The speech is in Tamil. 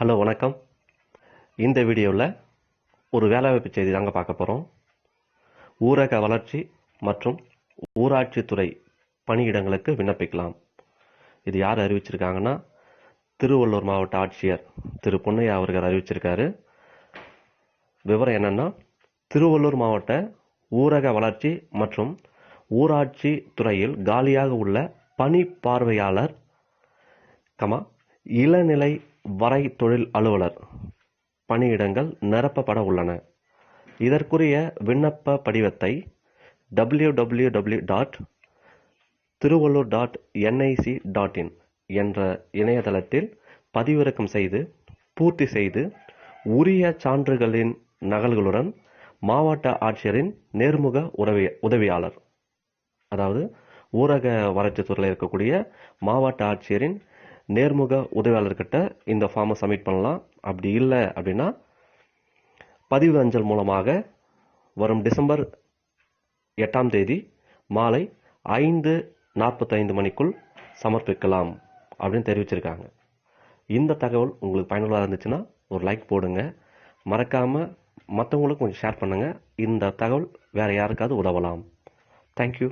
ஹலோ வணக்கம். இந்த வீடியோவில் ஒரு வேலைவாய்ப்பு செய்தி தாங்க பார்க்க போகிறோம் ஊரக வளர்ச்சி மற்றும் ஊராட்சித்துறை பணியிடங்களுக்கு விண்ணப்பிக்கலாம். இது யார் அறிவிச்சிருக்காங்கன்னா திருவள்ளூர் மாவட்ட ஆட்சியர் திரு பொன்னையா அவர்கள் அறிவிச்சிருக்காரு. விவரம் என்னன்னா திருவள்ளூர் மாவட்ட ஊரக வளர்ச்சி மற்றும் ஊராட்சி துறையில் காலியாக உள்ள பணி பார்வையாளர் கமா இளநிலை வரை தொழில் அலுவலர். பணியிடங்கள் நிரப்பப்பட உள்ளன. இதற்குரிய விண்ணப்ப படிவத்தை W W W dot Tiruvallur dot NIC dot in என்ற இணையதளத்தில் பதிவிறக்கம் செய்து பூர்த்தி செய்து உரிய சான்றுகளின் நகல்களுடன் மாவட்ட ஆட்சியரின் நேர்முக உதவி உதவியாளர். அதாவது ஊரக வறட்சித்துறையில் இருக்கக்கூடிய மாவட்ட ஆட்சியரின் நேர்முக உதவியாளர்கிட்ட இந்த ஃபார்மை சப்மிட் பண்ணலாம். அப்படி இல்லை அப்படின்னா பதிவு அஞ்சல் மூலமாக வரும் டிசம்பர் எட்டாம் தேதி மாலை ஐந்து நாற்பத்தைந்து மணிக்குள் சமர்ப்பிக்கலாம் அப்படின்னு தெரிவிச்சிருக்காங்க. இந்த தகவல் உங்களுக்கு பயனுள்ளதாக இருந்துச்சுன்னா ஒரு லைக் போடுங்க. மறக்காமல் மற்றவங்களுக்கு கொஞ்சம் ஷேர் பண்ணுங்கள் இந்த தகவல் வேறு யாருக்காவது உதவலாம். தேங்க்யூ